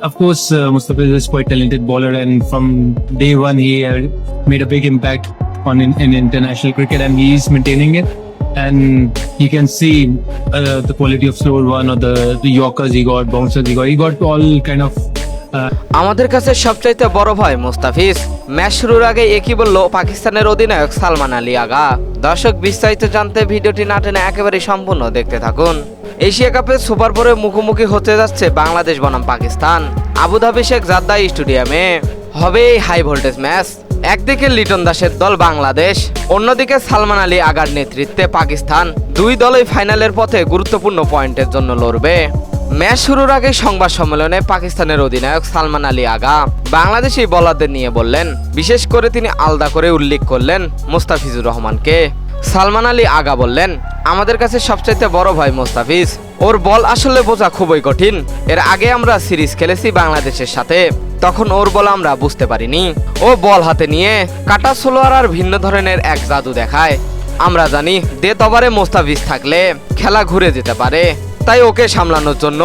of course, uh, Mustafa is quite talented bowler, and from day one he uh, made a big impact on in, in international cricket, and he's maintaining it. And you can see uh, the quality of slower one or the, the Yorkers he got, bouncers he got. He got all kind of আমাদের কাছে সবচাইতে বড় ভয় Mustafiz. Match শুরুর আগে একই বলল পাকিস্তানের অধিনায়ক সালমান আলী আগা। দর্শক বিস্তারিত জানতে ভিডিওটি না টেনে একেবারে সম্পূর্ণ দেখতে থাকুন। এশিয়া কাপে সুপার ফোরে মুখোমুখি হতে যাচ্ছে বাংলাদেশ বনাম পাকিস্তান। আবুধাবি শেখ জাদ্দা স্টেডিয়ামে। হবে এই হাই ভোল্টেজ ম্যাচ। একদিকে লিটন দাসের দল বাংলাদেশ, অন্যদিকে সালমান আলী আগার নেতৃত্বে পাকিস্তান। দুই দলই ফাইনালের পথে গুরুত্বপূর্ণ পয়েন্টের জন্য লড়বে। ম্যাচ শুরুর আগে সংবাদ সম্মেলনে পাকিস্তানের অধিনায়ক সালমান আলী আগা বাংলাদেশি বলারদের নিয়ে বললেন, বিশেষ করে তিনি আলাদা করে উল্লেখ করলেন মোস্তাফিজুর রহমানকে। সালমান আলী আগা বললেন, আমাদের কাছে সবচাইতে বড় ভাই মোস্তাফিজ। ওর বল আসলে বোঝা খুবই কঠিন। এর আগে আমরা সিরিজ খেলেছি বাংলাদেশের সাথে। তখন ওর বল আমরা বুঝতে পারিনি। ও বল হাতে নিয়ে কাটা সোলোয়ার আর ভিন্ন ধরনের এক জাদু দেখায়। আমরা জানি ডেথ ওভারে মোস্তাফিজ থাকলে খেলা ঘুরে যেতে পারে। তাই ওকে সামলানোর জন্য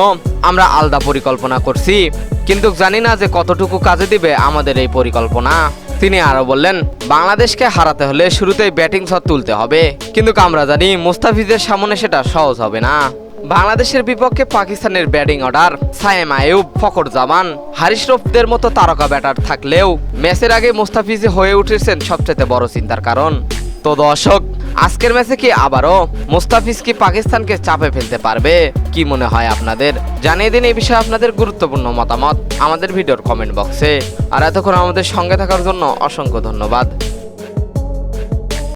আমরা আলাদা পরিকল্পনা করছি। কিন্তু জানি না যে কতটুকু কাজে দিবে আমাদের এই পরিকল্পনা। তিনি আরও বললেন, বাংলাদেশকে হারাতে হলে শুরুতেই ব্যাটিং শট তুলতে হবে। কিন্তু আমরা জানি মুস্তাফিজের সামনে সেটা সহজ হবে না। বাংলাদেশের বিপক্ষে পাকিস্তানের ব্যাটিং অর্ডার, সায়েম আয়ুব ফকর জামান হারিস রফদের মতো তারকা ব্যাটার থাকলেও ম্যাচের আগে মুস্তাফিজ হয়ে উঠেছেন সবচেয়ে বড় চিন্তার কারণ। তো দর্শক আজকের ম্যাচে কি আবারও মোস্তাফিজ কি পাকিস্তানকে চাপে ফেলতে পারবে? কি মনে হয় আপনাদের? জানিয়ে দিন এই বিষয়ে আপনাদের গুরুত্বপূর্ণ মতামত আমাদের ভিডিওর কমেন্ট বক্সে আর এতক্ষণ আমাদের সঙ্গে থাকার জন্য অসংখ্য ধন্যবাদ।